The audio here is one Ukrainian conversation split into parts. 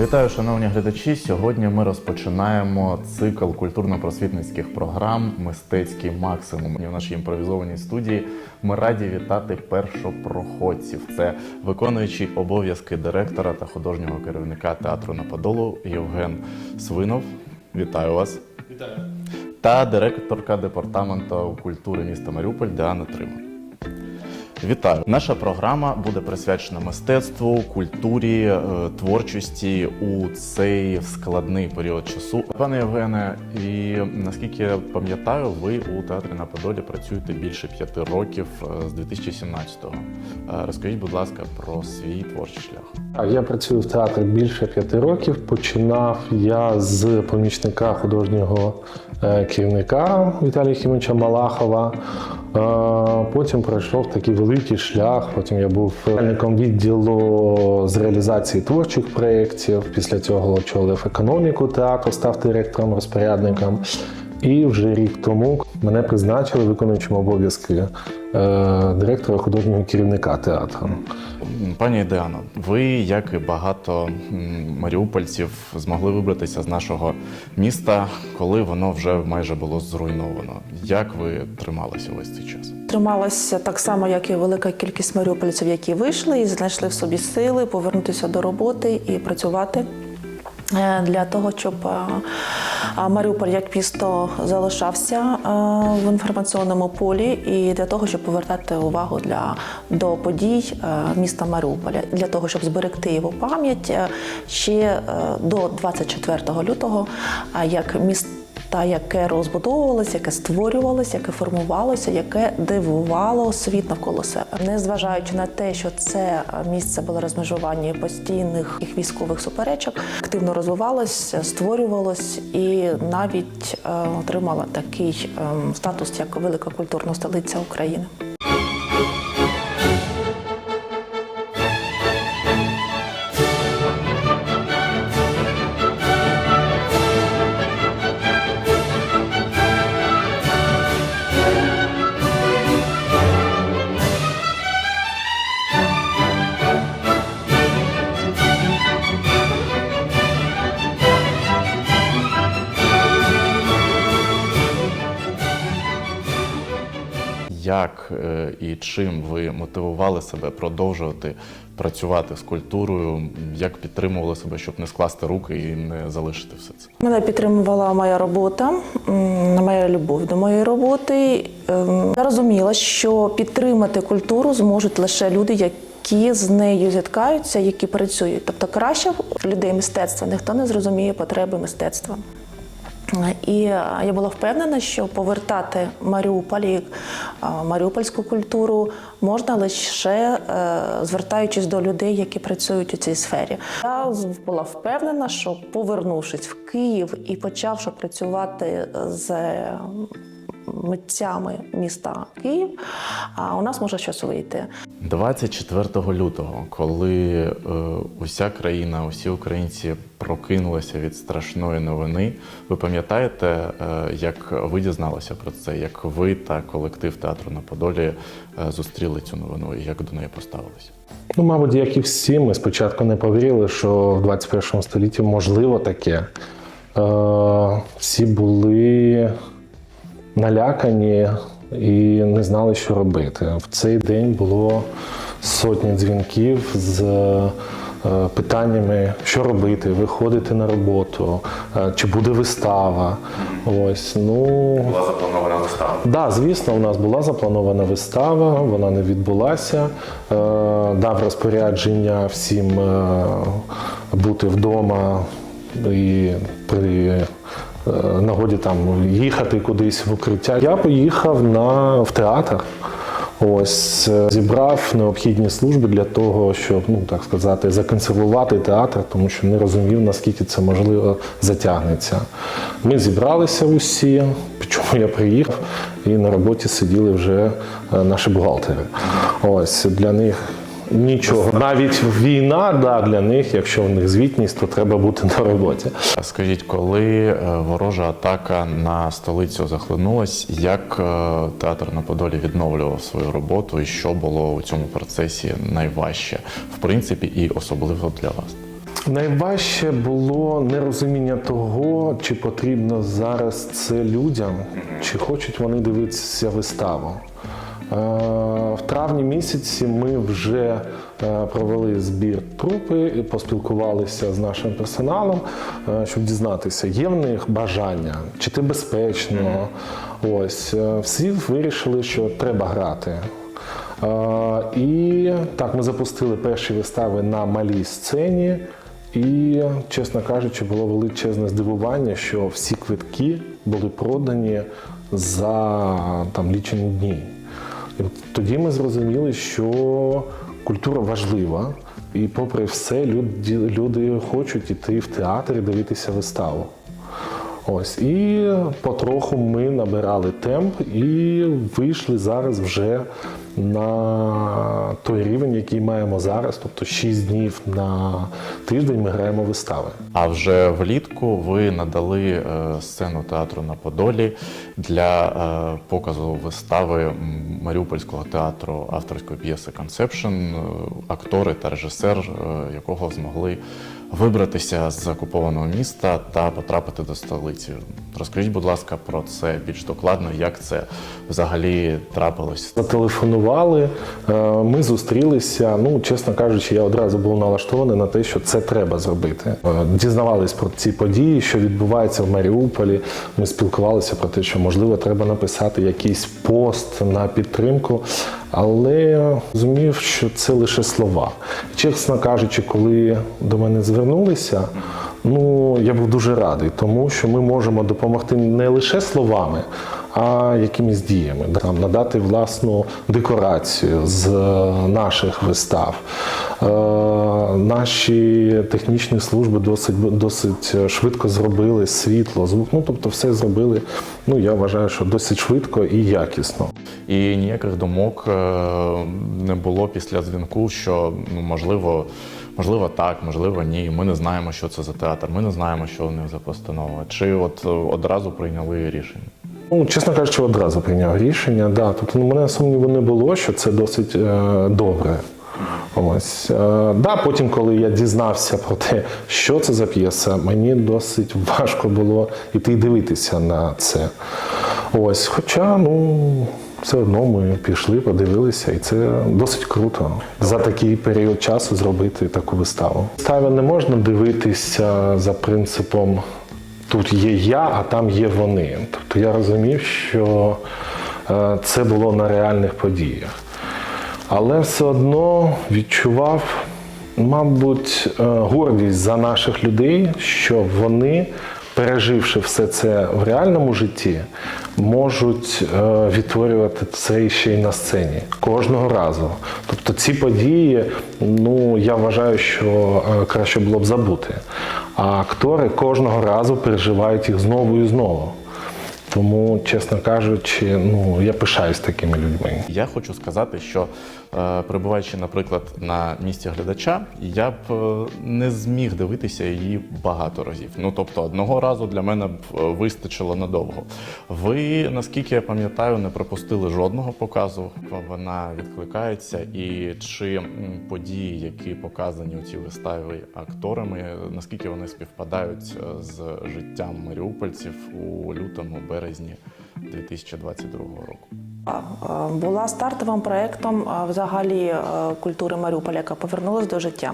Вітаю, шановні глядачі. Сьогодні ми розпочинаємо цикл культурно-просвітницьких програм Мистецький максимум. І в нашій імпровізованій студії ми раді вітати першопроходців. Це виконуючий обов'язки директора та художнього керівника театру на Подолу Євген Свинов. Вітаю вас. Вітаю. Та директорка департаменту культури міста Маріуполь Діана Триман. Вітаю! Наша програма буде присвячена мистецтву, культурі, е, творчості у цей складний період часу. Пане Євгене, і наскільки я пам'ятаю, ви у театрі на Подолі працюєте більше п'яти років е, з 2017-го. Е, Розкажіть, будь ласка, про свій творчий шлях. Я працюю в театрі більше п'яти років. Починав я з помічника художнього керівника Віталія Хімовича Малахова. Потім пройшов такий великий шлях. Потім я був начальником відділу з реалізації творчих проєктів. Після цього очолив економіку театру, став директором, розпорядником. І вже рік тому мене призначили виконуючим обов'язки е, директора художнього керівника театру. Пані Діано, ви, як і багато маріупольців, змогли вибратися з нашого міста, коли воно вже майже було зруйновано. Як ви трималися весь цей час? Трималася так само, як і велика кількість маріупольців, які вийшли і знайшли в собі сили повернутися до роботи і працювати. е, Для того щоб е, а, Маріуполь як місто залишався е, в інформаційному полі, і для того, щоб повертати увагу для до подій е, міста Маріуполя, для того, щоб зберегти його пам'ять е, ще до 24 лютого, як місто та яке розбудовувалося, яке створювалося, яке формувалося, яке дивувало світ навколо себе, незважаючи на те, що це місце було розмежування постійних військових суперечок, активно розвивалось, створювалось і навіть е, отримала такий е, статус як велика культурна столиця України. Як е, і чим ви мотивували себе продовжувати працювати з культурою? Як підтримували себе, щоб не скласти руки і не залишити все це? Мене підтримувала моя робота, моя любов до моєї роботи. Ем, Я розуміла, що підтримати культуру зможуть лише люди, які з нею зіткаються, які працюють. Тобто краще людей мистецтва ніхто не зрозуміє потреби мистецтва. І е, я була впевнена, що повертати Маріуполь е, маріупольську культуру можна лише е, звертаючись до людей, які працюють у цій сфері. Я була впевнена, що повернувшись в Київ і почавши працювати з митцями міста Київ, а у нас може щось вийти. 24 лютого, коли е, уся країна, усі українці прокинулися від страшної новини. Ви пам'ятаєте, е, як ви дізналися про це, як ви та колектив театру на Подолі е, зустріли цю новину і як до неї поставилися? Ну, мабуть, як і всі, ми спочатку не повірили, що в 21 столітті можливо таке. Е, всі були налякані і не знали, що робити. В цей день було сотні дзвінків з е, питаннями, що робити, виходити на роботу, е, чи буде вистава. Ось, ну, Була запланована вистава. Да, звісно, у нас була запланована вистава, вона не відбулася. Е, дав розпорядження всім бути вдома і при нагоді там їхати кудись в укриття. Я поїхав на в театр. Ось е, зібрав необхідні служби для того, щоб ну так сказати, законсервувати театр, тому що не розумів, наскільки це можливо затягнеться. Ми зібралися усі, чому я приїхав, і на роботі сиділи вже е, наші бухгалтери. Ось для них нічого. Навіть війна, да, для них, якщо в них звітність, то треба бути на роботі. А Скажіть, коли е, ворожа атака на столицю захлинулась, як е, театр на Подолі відновлював свою роботу, і що було у цьому процесі найважче, в принципі, і особливо для вас? Найважче було нерозуміння того, чи потрібно зараз це людям, чи хочуть вони дивитися виставу. Е, В травні місяці ми вже е, провели збір трупи, поспілкувалися з нашим персоналом, е, щоб дізнатися, є в них бажання, чи це безпечно. Ось всі вирішили, що треба грати. І так, ми запустили перші вистави на малій сцені. І, чесно кажучи, було величезне здивування, що всі квитки були продані за там, лічені дні. І тоді ми зрозуміли, що культура важлива, і попри все, люди, люди хочуть іти в театр і дивитися виставу. Ось і потроху ми набирали темп і вийшли зараз вже на той рівень, який маємо зараз, тобто 6 днів на тиждень ми граємо вистави. А вже влітку ви надали е, сцену театру на Подолі для е, показу вистави Маріупольського театру авторської п'єси Conception, е, актори та режисер, якого змогли вибратися з окупованого міста та потрапити до столиці. Розкажіть, будь ласка, про це більш докладно, як це взагалі трапилось. Зателефонували, е, ми зустрілися. Ну, чесно кажучи, я одразу був налаштований на те, що це треба зробити. Е, Дізнавались про ці події, що відбувається в Маріуполі. Ми спілкувалися про те, що можливо треба написати якийсь пост на підтримку, але розумів, що це лише слова. Чесно кажучи, коли до мене звернулися. Ну, я був дуже радий, тому що ми можемо допомогти не лише словами, а якимись діями. Там, надати власну декорацію з е, наших вистав. Е, наші технічні служби досить, досить швидко зробили світло, звук. Ну, тобто все зробили, ну, я вважаю, що досить швидко і якісно. І ніяких думок е, не було після дзвінку, що ну, можливо, можливо так, можливо, ні. Ми не знаємо, що це за театр. Ми не знаємо, що у них за постанова. Чи от е, одразу прийняли рішення? Ну, чесно кажучи, одразу прийняв рішення. Да. Тобто ну, мене сумніву не було, що це досить е, добре. Ось. Е, да, потім, коли я дізнався про те, що це за п'єса, мені досить важко було йти дивитися на це. Ось. Хоча, ну, все одно ми пішли, подивилися, і це досить круто за такий період часу зробити таку виставу. Стави не можна дивитися за принципом тут є я, а там є вони. Тобто я розумів, що е, це було на реальних подіях. Але все одно відчував, мабуть, е, гордість за наших людей, що вони, переживши все це в реальному житті, можуть е, відтворювати це ще й на сцені кожного разу. Тобто ці події, ну я вважаю, що е, краще було б забути. А актори кожного разу переживають їх знову і знову. Тому, чесно кажучи, ну я пишаюсь такими людьми. Я хочу сказати, що перебуваючи, наприклад, на місці глядача, я б е, не зміг дивитися її багато разів. Ну тобто, одного разу для мене б е, вистачило надовго. Ви, наскільки я пам'ятаю, не пропустили жодного показу. Вона відкликається, і чи події, які показані у цій виставі акторами, наскільки вони співпадають е, з життям маріупольців у лютому березні 2022 року? Була стартовим проєктом взагалі культури Маріуполя, яка повернулася до життя.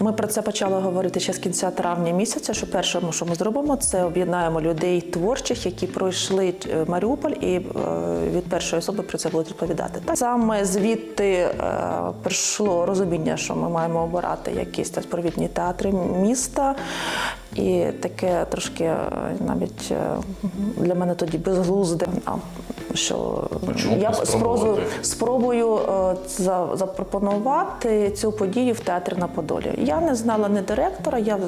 Ми про це почали говорити ще з кінця травня місяця. Що перше, що ми зробимо, це об'єднаємо людей творчих, які пройшли е, Маріуполь, і е, від першої особи про це будуть відповідати. Так саме звідти е, прийшло розуміння, що ми маємо обирати якісь провідні театри міста. І таке трошки е, навіть е, для мене тоді безглузде, а, що чому я не спробую, спробую е, за- запропонувати цю подію в театрі на Подолі. Я не знала ні директора, я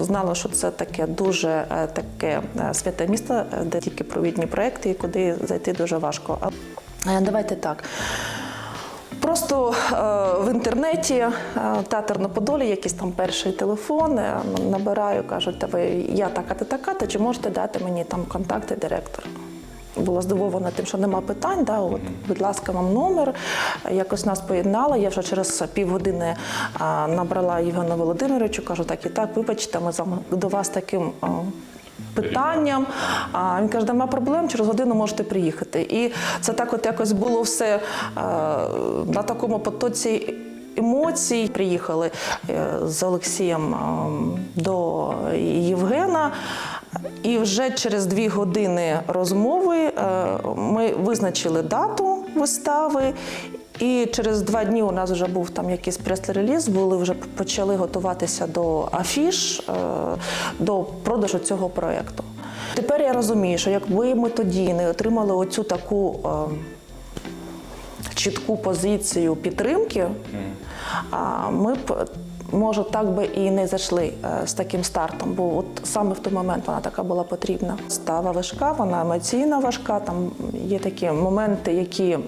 знала, що це таке дуже таке святе місто, де тільки провідні проекти, і куди зайти дуже важко. А давайте так. Просто е, в інтернеті е, театр на Подолі, якийсь там перший телефон, е, набираю, кажуть, та ви я така та така, та чи можете дати мені там контакти директора? була здивована тим, що нема питань. Да, от, будь ласка, вам номер. Якось нас поєднали. Я вже через півгодини набрала Євгена Володимировичу, кажу, так і так, вибачте, ми до вас таким. Питанням, а він каже, нема проблем, через годину можете приїхати. І це так, от якось було все е, на такому потоці емоцій. Приїхали е, з Олексієм е, до Євгена, і вже через дві години розмови ми визначили дату вистави. І через два дні у нас вже був там якийсь прес-реліз, були вже почали готуватися до афіш, е, до продажу цього проєкту. Тепер я розумію, що якби ми тоді не отримали оцю таку е, чітку позицію підтримки, ми б. Може, так би і не зайшли е, з таким стартом, бо от саме в той момент вона така була потрібна. Става важка, вона емоційно важка. Там є такі моменти, які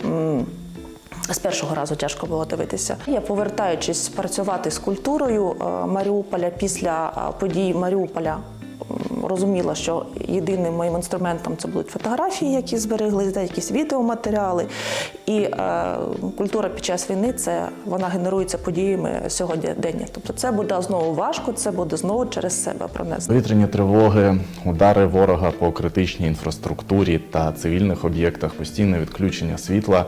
з першого разу тяжко було дивитися. Я повертаючись працювати з культурою е, Маріуполя після е, подій Маріуполя. Розуміла, що єдиним моїм інструментом це будуть фотографії, які збереглись, де якісь відеоматеріали. І е, культура під час війни це вона генерується подіями сьогодення. Тобто це буде знову важко, це буде знову через себе пронести. Повітряні тривоги, удари ворога по критичній інфраструктурі та цивільних об'єктах, постійне відключення світла.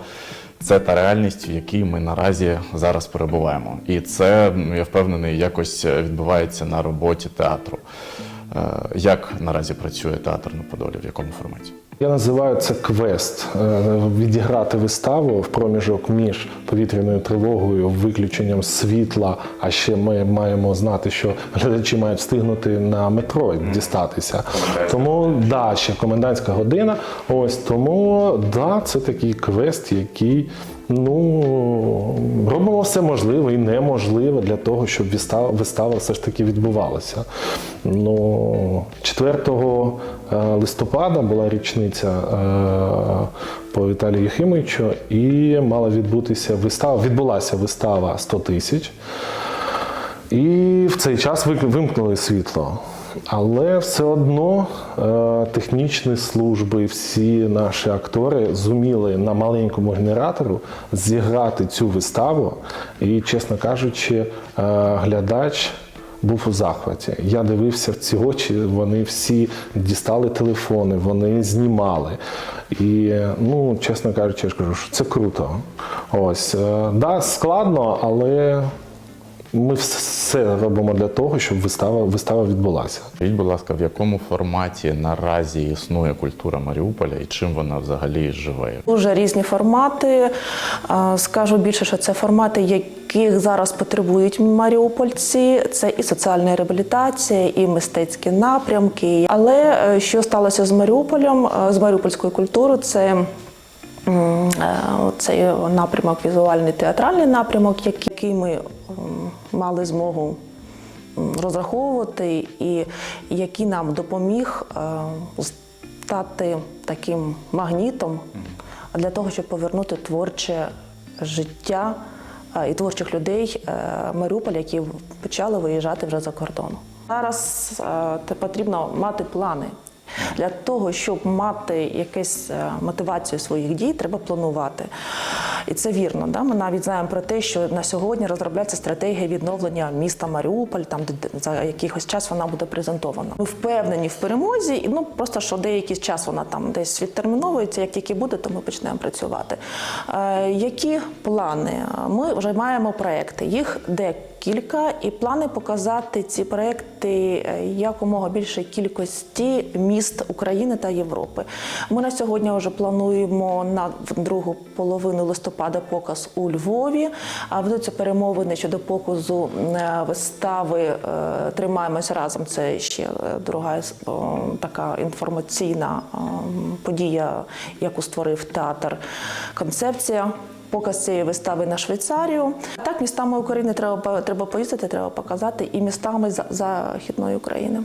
Це та реальність, в якій ми наразі зараз перебуваємо. І це, я впевнений, якось відбувається на роботі театру. Е, Як наразі працює театр на Подолі, в якому форматі? Я називаю це квест е, відіграти виставу в проміжок між повітряною тривогою, виключенням світла. А ще ми маємо знати, що глядачі мають встигнути на метро дістатися. Тому да, ще комендантська година. Ось тому да, це такий квест, який. Ну, робимо все можливе і неможливе для того, щоб вистава, вистава все ж таки відбувалася. Ну, 4 е, листопада була річниця е, по Віталію Єхимовичу, і мала відбутися вистава. Відбулася вистава 100 тисяч. І в цей час вимкнули світло. Але все одно е, технічні служби, всі наші актори зуміли на маленькому генератору зіграти цю виставу. І, чесно кажучи, е, глядач був у захваті. Я дивився в ці очі, вони всі дістали телефони, вони знімали. І, ну, чесно кажучи, я ж кажу, що це круто. Ось, е, да, складно, але ми все робимо для того, щоб вистава, вистава відбулася. Скажіть, будь ласка, в якому форматі наразі існує культура Маріуполя і чим вона взагалі живе? Дуже різні формати. Скажу більше, що це формати, яких зараз потребують маріупольці. Це і соціальна реабілітація, і мистецькі напрямки. Але е, що сталося з Маріуполем, е, з маріупольською культурою, це е, цей напрямок, візуальний театральний напрямок, який ми мали змогу розраховувати, і який нам допоміг е, стати таким магнітом для того, щоб повернути творче життя е, і творчих людей е, Маріуполя, які почали виїжджати вже за кордон. Зараз потрібно мати плани. Для того, щоб мати якусь мотивацію своїх дій, треба планувати. І це вірно. Да? Ми навіть знаємо про те, що на сьогодні розробляється стратегія відновлення міста Маріуполь, там де де за якийсь час вона буде презентована. Ми впевнені в перемозі, і ну просто що деякий час вона там десь відтерміновується. Як тільки буде, то ми почнемо працювати. Е, які плани? Ми вже маємо проекти. Їх декілька, і плани показати ці проекти е, якомога більшій кількості міст України та Європи. Ми на сьогодні вже плануємо на другу половину листопада показ у Львові. А ведуться перемовини щодо показу е, вистави е, Тримаємось разом. Це ще друга така інформаційна подія, яку створив театр. Концепція. Показ цієї вистави на Швейцарію. Так, містами України треба, треба поїздити, треба показати і містами за- Західної України.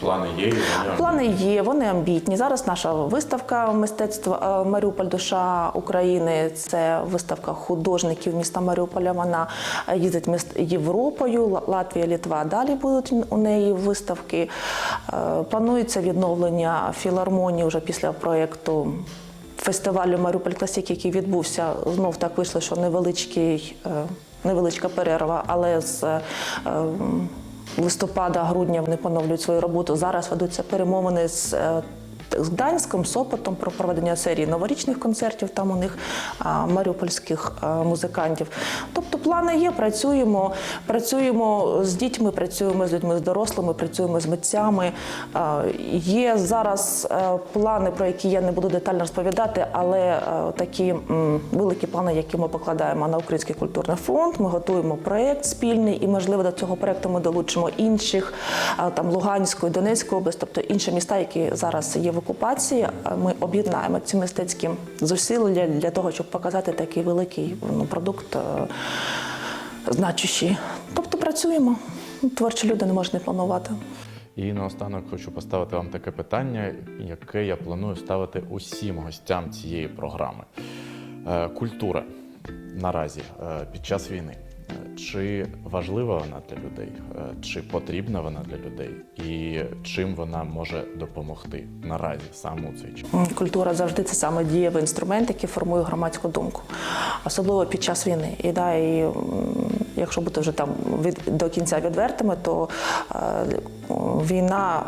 Плани є вони Плани є, вони амбітні. Зараз наша виставка мистецтва е, Маріуполь Душа України. Це виставка художників міста Маріуполя. Вона їздить міст Європою, Латвія, Літва. Далі будуть у неї виставки. Е, Планується відновлення філармонії вже після проєкту. Фестивалю Маріуполь Класік, який відбувся, знов так вийшло, що невеличкий, е, невеличка перерва, але з е, листопада, грудня вони поновлюють свою роботу. Зараз ведуться перемовини з. З Гданськом, Сопотом про проведення серії новорічних концертів, там у них маріупольських музикантів. Тобто плани є, працюємо, працюємо з дітьми, працюємо з людьми з дорослими, працюємо з митцями. Є зараз е, плани, про які я не буду детально розповідати, але е, такі великі плани, які ми покладаємо на Український культурний фонд. Ми готуємо проєкт спільний, і можливо до цього проєкту ми долучимо інших там Луганську і Донецьку область, тобто інші міста, які зараз є в окупації. Ми об'єднаємо ці мистецькі зусилля для того, щоб показати такий великий ну, продукт. е, Значущий. Тобто працюємо. Творчі люди не можуть не планувати. І наостанок хочу поставити вам таке питання, яке я планую ставити усім гостям цієї програми. Е, Культура наразі е, під час війни. Чи важлива вона для людей, Е, чи потрібна вона для людей, і чим вона може допомогти наразі саме у цей час? Культура завжди це саме дієвий інструмент, який формує громадську думку, особливо під час війни. І да, і якщо бути вже там від до кінця відвертими, то е, війна.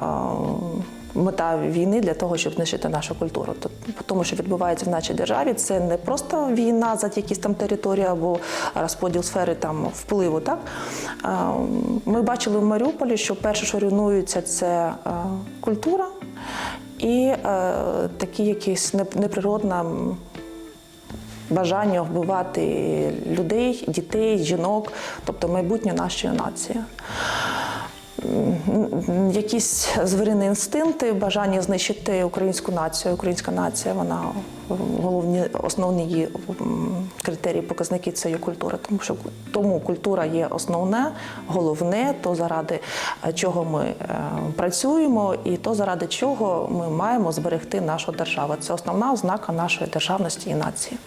е, Мета війни для того, щоб знищити нашу культуру. То- Тому, що відбувається в нашій державі, це не просто війна за якісь там території або розподіл сфери там впливу. Так ми бачили в Маріуполі, що перше, що руйнується, це культура, і е, такі якісь неп- неприродна бажання вбивати людей, дітей, жінок, тобто майбутнє нашої нації. Якісь звірини інстинкти, бажання знищити українську націю. Українська нація, вона головні, основні її критерії, показники це є культура. Тому що тому культура є основне, головне, то заради е, чого ми е, працюємо, і то заради чого ми маємо зберегти нашу державу. Це основна ознака нашої державності і нації.